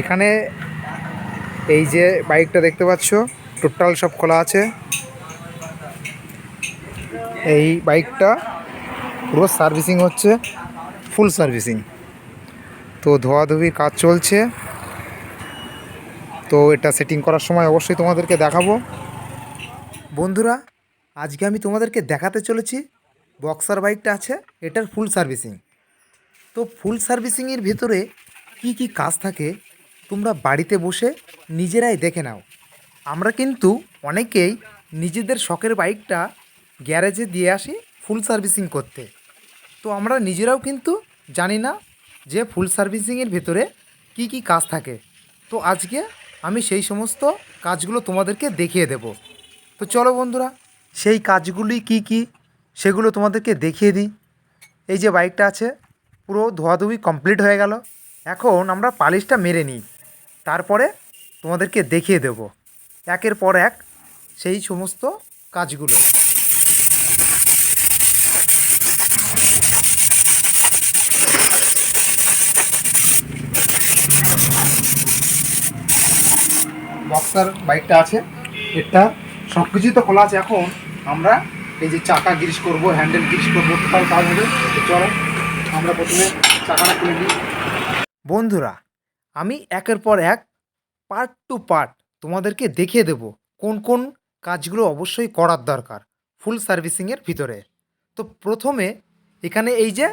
এখানে এই যে বাইকটা দেখতে পাচ্ছ, টোটাল সব খোলা আছে। এই বাইকটা পুরো সার্ভিসিং হচ্ছে, ফুল সার্ভিসিং। তো ধোয়াধুয়ির কাজ চলছে। তো এটা সেটিং করার সময় অবশ্যই তোমাদেরকে দেখাবো। বন্ধুরা, আজকে আমি তোমাদেরকে দেখাতে চলেছি, বক্সার বাইকটা আছে, এটার ফুল সার্ভিসিং। তো ফুল সার্ভিসিংয়ের ভেতরে কি কি কাজ থাকে তোমরা বাড়িতে বসে নিজেরাই দেখে নাও। আমরা কিন্তু অনেকেই নিজেদের শখের বাইকটা গ্যারেজে দিয়ে আসি ফুল সার্ভিসিং করতে। তো আমরা নিজেরাও কিন্তু জানি না যে ফুল সার্ভিসিংয়ের ভেতরে কি কি কাজ থাকে। তো আজকে আমি সেই সমস্ত কাজগুলো তোমাদেরকে দেখিয়ে দেব। তো চলো বন্ধুরা, সেই কাজগুলি কি কি সেগুলো তোমাদেরকে দেখিয়ে দিই। এই যে বাইকটা আছে, পুরো ধোয়াধুয়ি কমপ্লিট হয়ে গেল। এখন আমরা পালিশটা মেরে নিই। তারপরে তোমাদেরকে দেখিয়ে দেব। একের পর এক সেই সমস্ত কাজগুলো। বক্সার বাইকটা আছে, এটা সব কিছুই তো খোলা আছে। এখন আমরা এই যে চাকা গ্রিস করব হ্যান্ডেল গ্রিস করব টোটাল কাজ হবে। চলো, আমরা প্রথমে চাকাটা খুলে নিই। বন্ধুরা আমি একের পর এক পার্ট টু পার্ট তোমাদেরকে দেখিয়ে দেব কোন কোন কাজগুলো অবশ্যই করার দরকার ফুল সার্ভিসিংয়ের ভিতরে। তো প্রথমে এখানে এই যে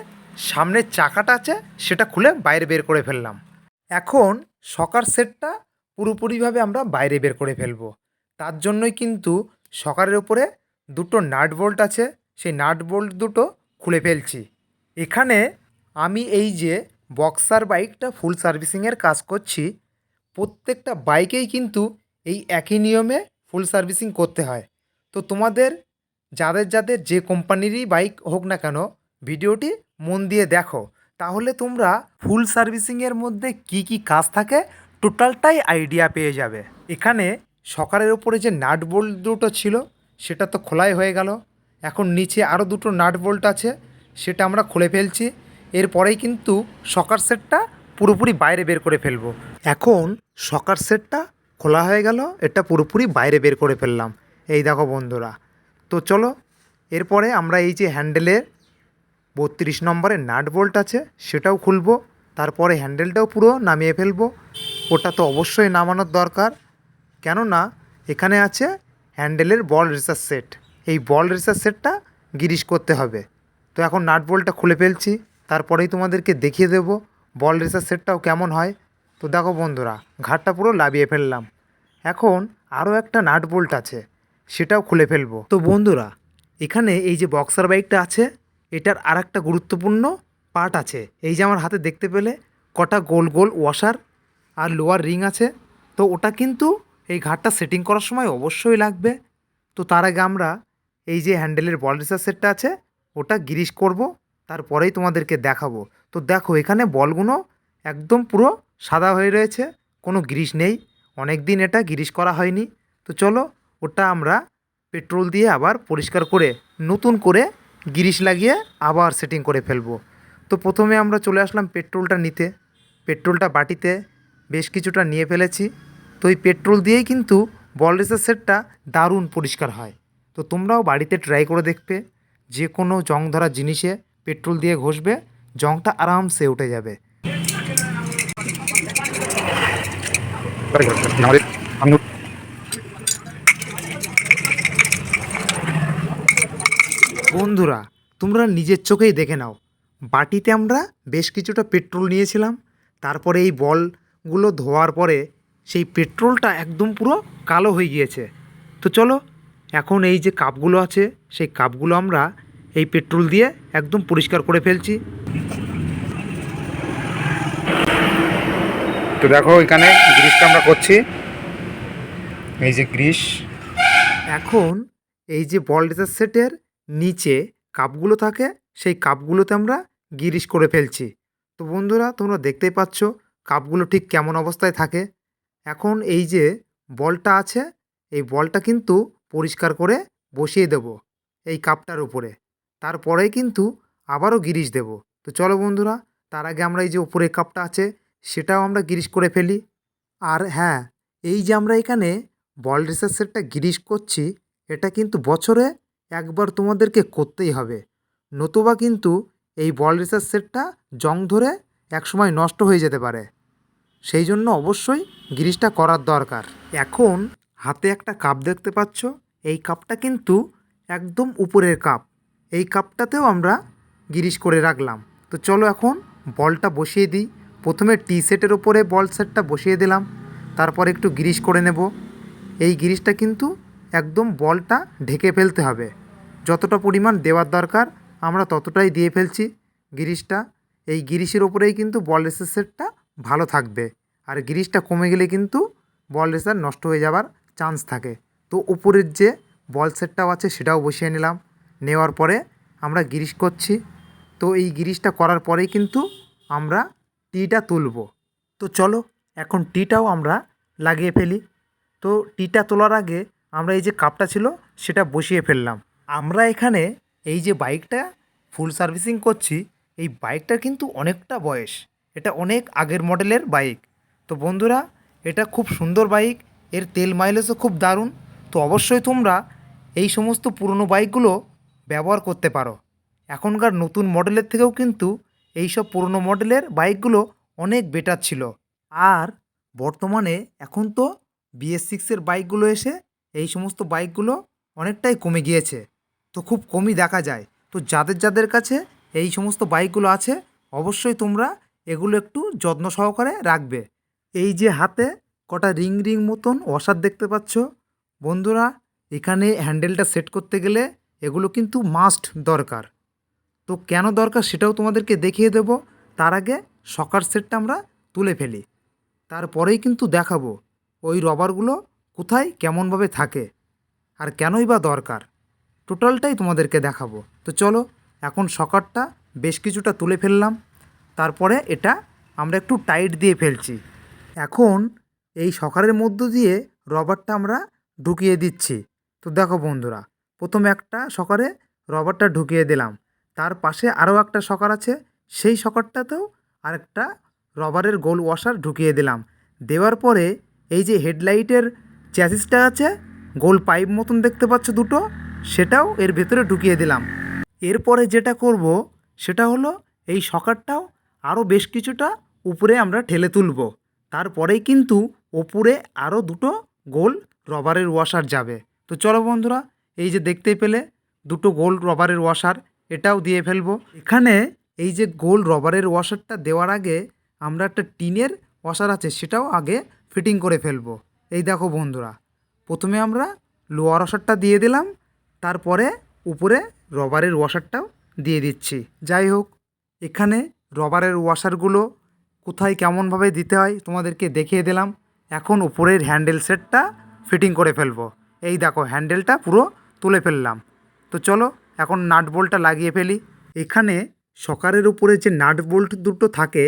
সামনের চাকাটা আছে, সেটা খুলে বাইরে বের করে ফেললাম। এখন সকার সেটটা পুরোপুরিভাবে আমরা বাইরে বের করে ফেলব। তার জন্যই কিন্তু সকারের ওপরে দুটো নাট বোল্ট আছে, সেই নাট বোল্ট দুটো খুলে ফেলছি। এখানে আমি এই যে বক্সার বাইকটা ফুল সার্ভিসিংয়ের কাজ করছি। প্রত্যেকটা বাইকেই কিন্তু এই একই নিয়মে ফুল সার্ভিসিং করতে হয়। তো তোমাদের, যাদের যাদের যে কোম্পানিরই বাইক হোক না কেন, ভিডিওটি মন দিয়ে দেখো। তাহলে তোমরা ফুল সার্ভিসিংয়ের মধ্যে কি কি কাজ থাকে টোটালটাই আইডিয়া পেয়ে যাবে। এখানে সকারের ওপরে যে নাট বোল্ট দুটো ছিল, সেটা তো খোলাই হয়ে গেল। এখন নিচে আরও দুটো নাট বোল্ট আছে, সেটা আমরা খুলে ফেলছি। এরপরেই কিন্তু সকার সেটটা পুরোপুরি বাইরে বের করে ফেলব। এখন সকার সেটটা খোলা হয়ে গেল, এটা পুরোপুরি বাইরে বের করে ফেললাম। এই দেখো বন্ধুরা, তো চলো, এরপরে আমরা এই যে হ্যান্ডেলের বত্রিশ নম্বরের নাট বোল্ট আছে, সেটাও খুলবো। তারপরে হ্যান্ডেলটাও পুরো নামিয়ে ফেলব। ওটা তো অবশ্যই নামানোর দরকার। কেননা এখানে আছে হ্যান্ডেলের বল রিসার্চ সেট। এই বল রিসার্চ সেটটা গিরিশ করতে হবে। তো এখন নাট বোল্টটা খুলে ফেলছি। তারপরেই তোমাদেরকে দেখিয়ে দেবো। বল রিসার্চ সেটটাও কেমন হয়। তো দেখো বন্ধুরা, ঘাটটা পুরো লাবিয়ে ফেললাম। এখন আরও একটা নাট বোল্ট আছে, সেটাও খুলে ফেলব। তো বন্ধুরা, এখানে এই যে বক্সার বাইকটা আছে, এটার আর একটা গুরুত্বপূর্ণ পার্ট আছে। এই যে আমার হাতে দেখতে পেলে, কটা গোল গোল ওয়াশার আর লোয়ার রিং আছে। তো ওটা কিন্তু এই ঘাটটা সেটিং করার সময় অবশ্যই লাগবে। তো তার আগে আমরা এই যে হ্যান্ডেলের বল রিসার্চ সেটটা আছে, ওটা গিরিশ করব। তারপরেই তোমাদেরকে দেখাবো। তো দেখো, এখানে বলগুলো একদম পুরো সাদা হয়ে রয়েছে, কোনো গ্রিস নেই। অনেক দিন এটা গিরিশ করা হয়নি। তো চলো, ওটা আমরা পেট্রোল দিয়ে আবার পরিষ্কার করে, নতুন করে গিরিশ লাগিয়ে আবার সেটিং করে ফেলব। তো প্রথমে আমরা চলে আসলাম পেট্রোলটা নিতে। পেট্রোলটা বাটিতে বেশ কিছুটা নিয়ে ফেলেছি। তো এই পেট্রোল দিয়েই কিন্তু বল রেসের সেটটা দারুণ পরিষ্কার হয়। তো তোমরাও বাড়িতে ট্রাই করে দেখবে, যে কোনো জং ধরা জিনিসে পেট্রোল দিয়ে ঘষবে, জংটা আরামসে উঠে যাবে। বন্ধুরা, তোমরা নিজের চোখেই দেখে নাও। বাটিতে আমরা বেশ কিছুটা পেট্রোল নিয়েছিলাম। তারপরে এই বলগুলো ধোয়ার পরে সেই পেট্রোলটা একদম পুরো কালো হয়ে গিয়েছে। তো চলো, এখন এই যে কাপগুলো আছে, সেই কাপগুলো আমরা এই পেট্রোল দিয়ে একদম পরিষ্কার করে ফেলছি। তো দেখো এখানে গ্রিসটা আমরা করছি। এই যে গ্রিস এখন এই যে বল রেসার সেটের নিচে কাপগুলো থাকে সেই কাপগুলোতে আমরা গিরিশ করে ফেলছি। তো বন্ধুরা তোমরা দেখতেই পাচ্ছ কাপগুলো ঠিক কেমন অবস্থায় থাকে। এখন এই যে বলটা আছে এই বলটা কিন্তু পরিষ্কার করে বসিয়ে দেব এই কাপটার উপরে। তারপরেই কিন্তু আবারও গিরিশ দেব। তো চলো বন্ধুরা, তার আগে আমরা এই যে উপরে কাপটা আছে, সেটাও আমরা গিরিশ করে ফেলি। আর হ্যাঁ এই যে আমরা এখানে বল রেসার সেটটা গিরিশ করছি, এটা কিন্তু বছরে একবার তোমাদেরকে করতেই হবে। নতুবা কিন্তু এই বল রেসার সেটটা জং ধরে একসময় নষ্ট হয়ে যেতে পারে। সেই জন্য অবশ্যই গিরিশটা করার দরকার। এখন হাতে একটা কাপ দেখতে পাচ্ছ, এই কাপটা কিন্তু একদম উপরের কাপ। এই কাপটাতেও আমরা গিরিশ করে রাখলাম। তো চলো এখন বলটা বসিয়ে দিই। প্রথমে টি সেটের ওপরে বল সেটটা বসিয়ে দিলাম। তারপর একটু গিরিশ করে নেব। এই গিরিশটা কিন্তু একদম বলটা ঢেকে ফেলতে হবে। যতটা পরিমাণ দেওয়ার দরকার, আমরা ততটাই দিয়ে ফেলছি গিরিশটা। এই গিরিশের ওপরেই কিন্তু বল রেসের সেটটা ভালো থাকবে। আর গিরিশটা কমে গেলে কিন্তু বল রেসার নষ্ট হয়ে যাবার চান্স থাকে। তো উপরের যে বল সেটটাও আছে, সেটাও বসিয়ে নিলাম। নেওয়ার পরে আমরা গিরিশ করছি। তো এই গিরিশটা করার পরেই কিন্তু আমরা টিটা তুলব। তো চলো, এখন টিটাও আমরা লাগিয়ে ফেলি। তো টিটা তোলার আগে আমরা এই যে কাপটা ছিল, সেটা বসিয়ে ফেললাম। আমরা এখানে এই যে বাইকটা ফুল সার্ভিসিং করছি, এই বাইকটার কিন্তু অনেকটা বয়স। এটা অনেক আগের মডেলের বাইক। তো বন্ধুরা, এটা খুব সুন্দর বাইক। এর তেল মাইলেজও খুব দারুণ। তো অবশ্যই তোমরা এই সমস্ত পুরনো বাইকগুলো ব্যবহার করতে পারো। এখনকার নতুন মডেলের থেকেও কিন্তু এই সব পুরনো মডেলের বাইকগুলো অনেক বেটার ছিল। আর বর্তমানে এখন তো বিএস সিক্সের বাইকগুলো এসে এই সমস্ত বাইকগুলো অনেকটাই কমে গিয়েছে। তো খুব কমই দেখা যায়। তো যাদের যাদের কাছে এই সমস্ত বাইকগুলো আছে, অবশ্যই তোমরা এগুলো একটু যত্ন সহকারে রাখবে। এই যে হাতে কটা রিং রিং মতন ওয়াশার দেখতে পাচ্ছ, বন্ধুরা, এখানে হ্যান্ডেলটা সেট করতে গেলে এগুলো কিন্তু মাস্ট দরকার। তো কেন দরকার সেটাও তোমাদেরকে দেখিয়ে দেব। তার আগে সকার সেটটা আমরা তুলে ফেলি। তারপরেই কিন্তু দেখাবো ওই রবারগুলো কোথায় কেমনভাবে থাকে আর কেনই বা দরকার। টোটালটাই তোমাদেরকে দেখাবো। তো চলো, এখন সকারটা বেশ কিছুটা তুলে ফেললাম। তারপরে এটা আমরা একটু টাইট দিয়ে ফেলছি। এখন এই সকারের মধ্য দিয়ে রবারটা আমরা ঢুকিয়ে দিচ্ছি। তো দেখো বন্ধুরা প্রথমে একটা সকারে রবারটা ঢুকিয়ে দিলাম। তার পাশে আরও একটা সকার আছে, সেই সকারটাতেও আরেকটা রবারের গোল ওয়াশার ঢুকিয়ে দিলাম। দেওয়ার পরে এই যে হেডলাইটের চ্যাসিসটা আছে, গোল পাইপ মতন দেখতে পাচ্ছ দুটো, সেটাও এর ভেতরে ঢুকিয়ে দিলাম। এরপরে যেটা করব, সেটা হলো এই সকারটাও আরও বেশ কিছুটা উপরে আমরা ঠেলে তুলব। তারপরেই কিন্তু ওপরে আরও দুটো গোল রবারের ওয়াশার যাবে। তো চলো বন্ধুরা এই যে দেখতে পেলে, দুটো গোল রবারের ওয়াশার, এটাও দিয়ে ফেলব। এখানে এই যে গোল রবারের ওয়াশারটা দেওয়ার আগে আমরা একটা টিনের ওয়াশার আছে, সেটাও আগে ফিটিং করে ফেলব। এই দেখো বন্ধুরা, প্রথমে আমরা লোয়ার ওয়াশারটা দিয়ে দিলাম, তারপরে উপরে রবারের ওয়াশারটাও দিয়ে দিচ্ছি। যাই হোক, এখানে রবারের ওয়াশারগুলো কোথায় কেমনভাবে দিতে হয় তোমাদেরকে দেখিয়ে দিলাম। এখন উপরের হ্যান্ডেল সেটটা ফিটিং করে ফেলব। এই দেখো, হ্যান্ডেলটা পুরো তুলে ফেললাম। তো চলো, এখন নাট বোল্টটা লাগিয়ে ফেলি। এখানে সকারের উপরে যে নাট বোল্ট দুটো থাকে,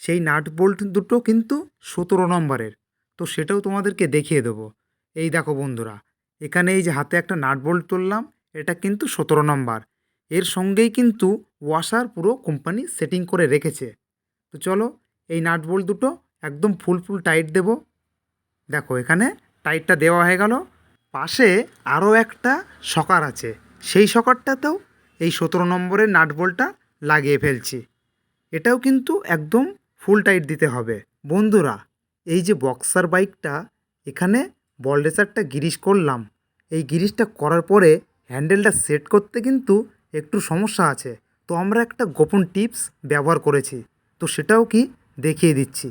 সেই নাট বোল্ট দুটো কিন্তু সতেরো নম্বরের। তো সেটাও তোমাদেরকে দেখিয়ে দেবো। এই দেখো বন্ধুরা, এখানে এই যে হাতে একটা নাট বোল্ট তুললাম, এটা কিন্তু সতেরো নম্বর। এর সঙ্গেই কিন্তু ওয়াশার পুরো কোম্পানি সেটিং করে রেখেছে। তো চলো, এই নাট বোল্ট দুটো একদম ফুল ফুল টাইট দেব। দেখো, এখানে টাইটটা দেওয়া হয়ে গেল। পাশে আরও একটা সকার আছে। সেই সকারটাতেও এই সতেরো নম্বরের নাট লাগিয়ে ফেলছি। এটাও কিন্তু একদম ফুল টাইট দিতে হবে। বন্ধুরা, এই যে বক্সার বাইকটা এখানে বল রেসারটা গিরিশ করলাম। এই গিরিশটা করার পরে হ্যান্ডেলটা সেট করতে কিন্তু একটু সমস্যা আছে। তো আমরা একটা গোপন টিপস ব্যবহার করেছি। তো সেটাও কি দেখিয়ে দিচ্ছি।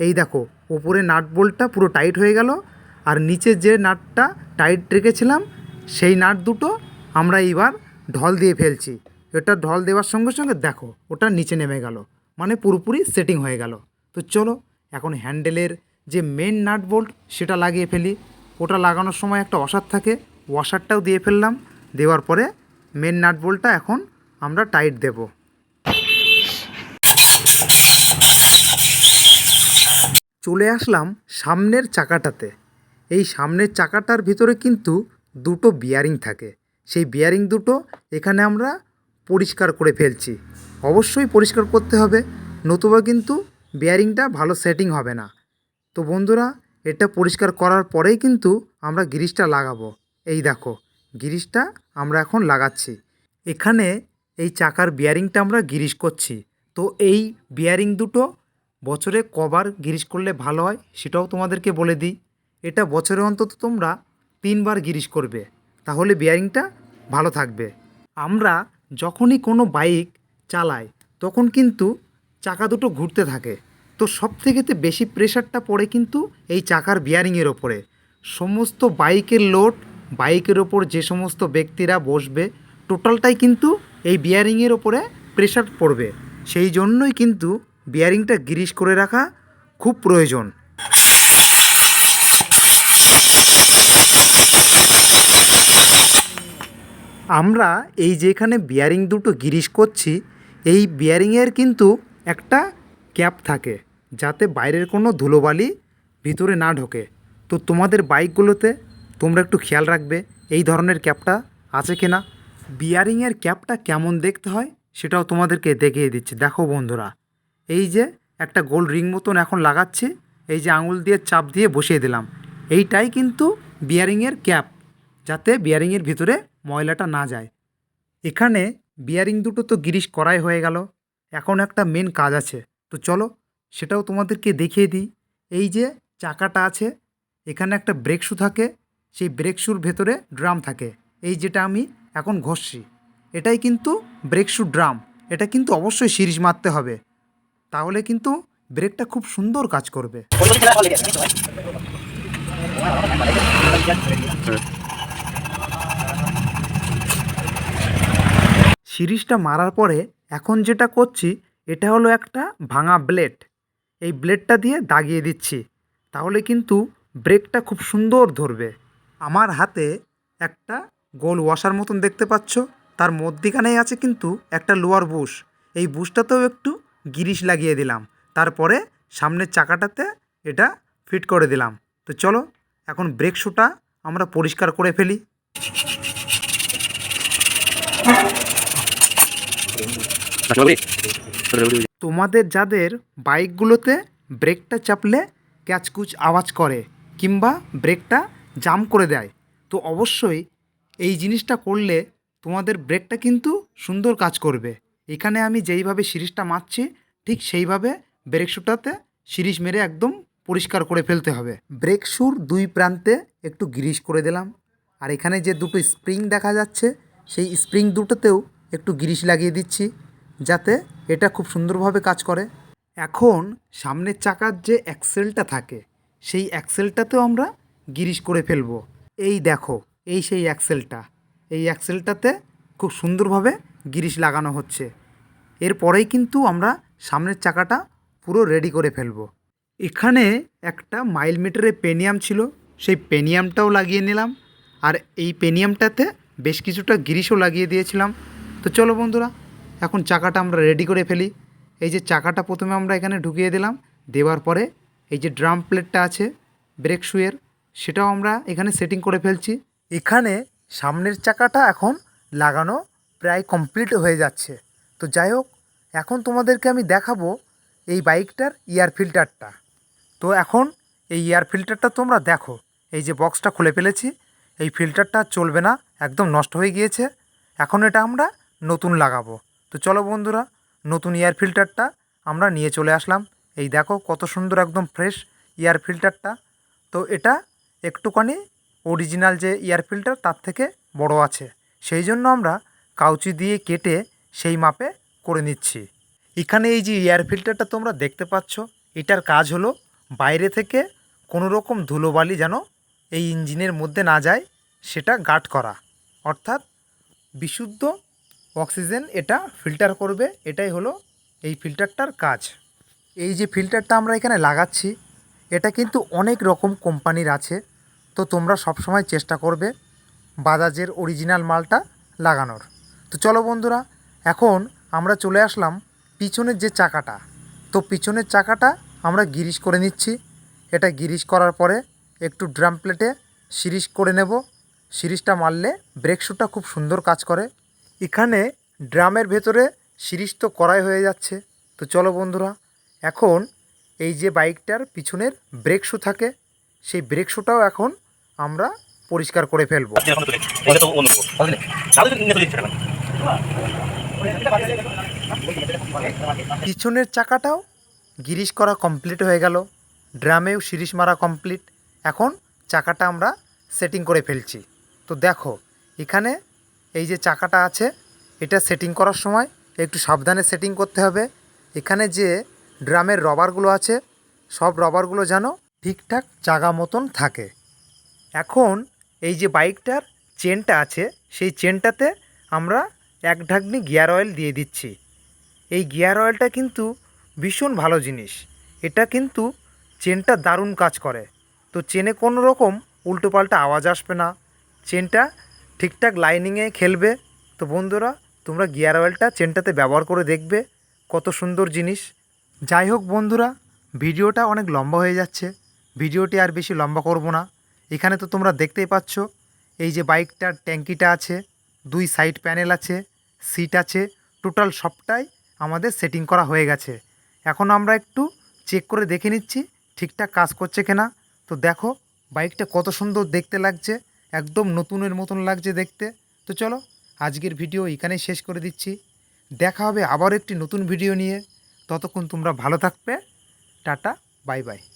এই দেখো ওপরে নাট বোল্টটা পুরো টাইট হয়ে গেল। আর নিচে যে নাটটা টাইট রেখেছিলাম, সেই নাট দুটো আমরা এইবার ঢল দিয়ে ফেলছি। এটা ঢল দেওয়ার সঙ্গে সঙ্গে দেখো, ওটা নিচে নেমে গেল মানে পুরোপুরি সেটিং হয়ে গেল। তো চলো, এখন হ্যান্ডেলের যে মেন নাট বোল্ট সেটা লাগিয়ে ফেলি। ওটা লাগানোর সময় একটা ওয়াশার থাকে ওয়াশারটাও দিয়ে ফেললাম। দেওয়ার পরে মেন নাট বোল্টটা এখন আমরা টাইট দেব। চলে আসলাম সামনের চাকাটাতে। এই সামনের চাকাটার ভিতরে কিন্তু দুটো বিয়ারিং থাকে। সেই বিয়ারিং দুটো এখানে আমরা পরিষ্কার করে ফেলছি। অবশ্যই পরিষ্কার করতে হবে, নতুবা কিন্তু বিয়ারিংটা ভালো সেটিং হবে না। তো বন্ধুরা, এটা পরিষ্কার করার পরেই কিন্তু আমরা গ্রিসটা লাগাবো। এই দেখো, গ্রিসটা আমরা এখন লাগাচ্ছি। এখানে এই চাকার বিয়ারিংটা আমরা গিরিশ করছি। তো এই বিয়ারিং দুটো বছরে কবার গিরিশ করলে ভালো হয় সেটাও তোমাদেরকে বলে দিই। এটা বছরে অন্তত তোমরা তিনবার গিরিশ করবে, তাহলে বিয়ারিংটা ভালো থাকবে। আমরা যখনই কোনো বাইক চালাই, তখন কিন্তু চাকা দুটো ঘুরতে থাকে। তো সব থেকেতে বেশি প্রেশারটা পড়ে কিন্তু এই চাকার বিয়ারিংয়ের ওপরে। সমস্ত বাইকের লোড বাইকের ওপর যে সমস্ত ব্যক্তিরা বসবে টোটালটাই কিন্তু এই বিয়ারিংয়ের ওপরে প্রেশার পড়বে। সেই জন্যই কিন্তু বিয়ারিংটা গিরিশ করে রাখা খুব প্রয়োজন। আমরা এই যে এখানে বিয়ারিং দুটো গিরিশ করছি, এই বিয়ারিংয়ের কিন্তু একটা ক্যাপ থাকে যাতে বাইরের কোনো ধুলোবালি ভিতরে না ঢোকে। তো তোমাদের বাইকগুলোতে তোমরা একটু খেয়াল রাখবে, এই ধরনের ক্যাপটা আছে কি না বিয়ারিংয়ের ক্যাপটা কেমন দেখতে হয় সেটাও তোমাদেরকে দেখিয়ে দিচ্ছি। দেখো বন্ধুরা, এই যে একটা গোল রিং মতন এখন লাগাচ্ছি, এই যে আঙুল দিয়ে চাপ দিয়ে বসিয়ে দিলাম। এইটাই কিন্তু বিয়ারিংয়ের ক্যাপ যাতে বিয়ারিংয়ের ভিতরে ময়লাটা না যায়। এখানে বিয়ারিং দুটো তো গিরিশ করাই হয়ে গেল। এখন একটা মেন কাজ আছে। তো চলো সেটাও তোমাদেরকে দেখিয়ে দিই। এই যে চাকাটা আছে, এখানে একটা ব্রেক শু থাকে, সেই ব্রেক শুর ভেতরে ড্রাম থাকে। এই যেটা আমি এখন ঘষছি, এটাই কিন্তু ব্রেক শু ড্রাম এটা কিন্তু অবশ্যই সিরিজ মারতে হবে। তাহলে কিন্তু ব্রেকটা খুব সুন্দর কাজ করবে। সিরিজটা মারার পরে এখন যেটা করছি, এটা হলো একটা ভাঙা ব্লেড। এই ব্লেডটা দিয়ে দাগিয়ে দিচ্ছি। তাহলে কিন্তু ব্রেকটা খুব সুন্দর ধরবে। আমার হাতে একটা গোল ওয়াশার মতন দেখতে পাচ্ছ। তার মধ্যিখানেই আছে কিন্তু একটা লোয়ার বুশ। এই বুশটাতেও একটু গিরিশ লাগিয়ে দিলাম। তারপরে সামনের চাকাটাতে এটা ফিট করে দিলাম। তো চলো এখন ব্রেক শুটা আমরা পরিষ্কার করে ফেলি। তোমাদের যাদের বাইকগুলোতে ব্রেকটা চাপলে ক্যাচকুচ আওয়াজ করে কিংবা ব্রেকটা জাম করে দেয়, তো অবশ্যই এই জিনিসটা করলে তোমাদের ব্রেকটা কিন্তু সুন্দর কাজ করবে। এখানে আমি যেইভাবে সিরিজটা মারছি, ঠিক সেইভাবে ব্রেক শুটাতে সিরিজ মেরে একদম পরিষ্কার করে ফেলতে হবে। ব্রেক শুর দুই প্রান্তে একটু গ্রিস করে দিলাম। আর এখানে যে দুটো স্প্রিং দেখা যাচ্ছে, সেই স্প্রিং দুটোতেও একটু গ্রিস লাগিয়ে দিচ্ছি, যাতে এটা খুব সুন্দরভাবে কাজ করে। এখন সামনের চাকার যে অ্যাক্সেলটা থাকে, সেই অ্যাক্সেলটাতেও আমরা গিরিশ করে ফেলব। এই দেখো, এই সেই অ্যাক্সেলটা। এই অ্যাক্সেলটাতে খুব সুন্দরভাবে গিরিশ লাগানো হচ্ছে। এরপরেই কিন্তু আমরা সামনের চাকাটা পুরো রেডি করে ফেলব। এখানে একটা মাইল মিটারের পেনিয়াম ছিল, সেই পেনিয়ামটাও লাগিয়ে নিলাম। আর এই পেনিয়ামটাতে বেশ কিছুটা গিরিশও লাগিয়ে দিয়েছিলাম। তো চলো বন্ধুরা, এখন চাকাটা আমরা রেডি করে ফেলি। এই যে চাকাটা প্রথমে আমরা এখানে ঢুকিয়ে দিলাম, দেওয়ার পরে এই যে ড্রাম প্লেটটা আছে ব্রেক শুয়ের সেটাও আমরা এখানে সেটিং করে ফেলছি। এখানে সামনের চাকাটা এখন লাগানো প্রায় কমপ্লিট হয়ে যাচ্ছে। তো যাই হোক, এখন তোমাদেরকে আমি দেখাবো এই বাইকটার এয়ার ফিল্টারটা তো এখন এই এয়ার ফিল্টারটা তোমরা দেখো। এই যে বক্সটা খুলে ফেলেছি, এই ফিল্টারটা চলবে না, একদম নষ্ট হয়ে গিয়েছে। এখন এটা আমরা নতুন লাগাবো। তো চলো বন্ধুরা, নতুন এয়ার ফিল্টারটা আমরা নিয়ে চলে আসলাম। এই দেখো কত সুন্দর একদম ফ্রেশ এয়ার ফিল্টারটা তো এটা একটুখানি অরিজিনাল যে এয়ার ফিল্টার তার থেকে বড় আছে। সেই জন্য আমরা কাউচি দিয়ে কেটে সেই মাপে করে নিচ্ছি। এখানে এই যে এয়ার ফিল্টারটা তোমরা দেখতে পাচ্ছ, এটার কাজ হলো বাইরে থেকে কোনো রকম ধুলোবালি যেন এই ইঞ্জিনের মধ্যে না যায়, সেটা গার্ড করা। অর্থাৎ বিশুদ্ধ অক্সিজেন এটা ফিল্টার করবে, এটাই হলো এই ফিল্টারটার কাজ। এই যে ফিল্টারটা আমরা এখানে লাগাচ্ছি, এটা কিন্তু অনেক রকম কোম্পানির আছে, তো তোমরা সবসময় চেষ্টা করবে বাজাজের অরিজিনাল মালটা লাগানোর। তো চলো বন্ধুরা, এখন আমরা চলে আসলাম পিছনের যে চাকাটা। তো পিছনের চাকাটা আমরা গিরিশ করে নিচ্ছি। এটা গিরিশ করার পরে একটু ড্রাম প্লেটে সিরিজ করে নেব। সিরিজটা মারলে ব্রেক শুটা খুব সুন্দর কাজ করে। এখানে ড্রামের ভেতরে সিরিজ তো করাই হয়ে যাচ্ছে। তো চলো বন্ধুরা এখন এই যে বাইকটার পিছনের ব্রেক শু থাকে সেই ব্রেক শুটাও এখন আমরা পরিষ্কার করে ফেলব। পিছনের চাকাটাও গিরিশ করা কমপ্লিট হয়ে গেল। ড্রামেও সিরিশ মারা কমপ্লিট এখন চাকাটা আমরা সেটিং করে ফেলছি। তো দেখো, এখানে এই যে চাকাটা আছে, এটা সেটিং করার সময় একটু সাবধানে সেটিং করতে হবে। এখানে যে ড্রামের রবারগুলো আছে, সব রবারগুলো যেন ঠিকঠাক জাগা মতন থাকে। এখন এই যে বাইকটার চেনটা আছে, সেই চেনটাতে আমরা এক ঢাকনি গিয়ার অয়েল দিয়ে দিচ্ছি। এই গিয়ার অয়েলটা কিন্তু ভীষণ ভালো জিনিস। এটা কিন্তু চেনটা দারুণ কাজ করে। তো চেনে কোনো রকম উল্টোপাল্টা আওয়াজ আসবে না। চেনটা ঠিকঠাক লাইনিংয়ে খেলবে। তো বন্ধুরা, তোমরা গিয়ার অয়েলটা চেনটাতে ব্যবহার করে দেখবে। কত সুন্দর জিনিস। যাই হোক বন্ধুরা, ভিডিওটা অনেক লম্বা হয়ে যাচ্ছে। ভিডিওটি আর বেশি লম্বা করব না। এখানে তো তোমরা দেখতেই পাচ্ছ, এই যে বাইকটার ট্যাঙ্কিটা আছে, দুই সাইড প্যানেল আছে সিট আছে টোটাল সবটাই আমাদের সেটিং করা হয়ে গেছে। এখন আমরা একটু চেক করে দেখে নিচ্ছি ঠিকঠাক কাজ করছে কিনা। তো দেখো, বাইকটা কত সুন্দর দেখতে লাগছে, একদম নতুনের মতন লাগছে দেখতে। তো চলো, আজকের ভিডিও এখানেই শেষ করে দিচ্ছি। দেখা হবে আবার একটি নতুন ভিডিও নিয়ে। ততক্ষণ তোমরা ভালো থাকবে। Tata, bye bye.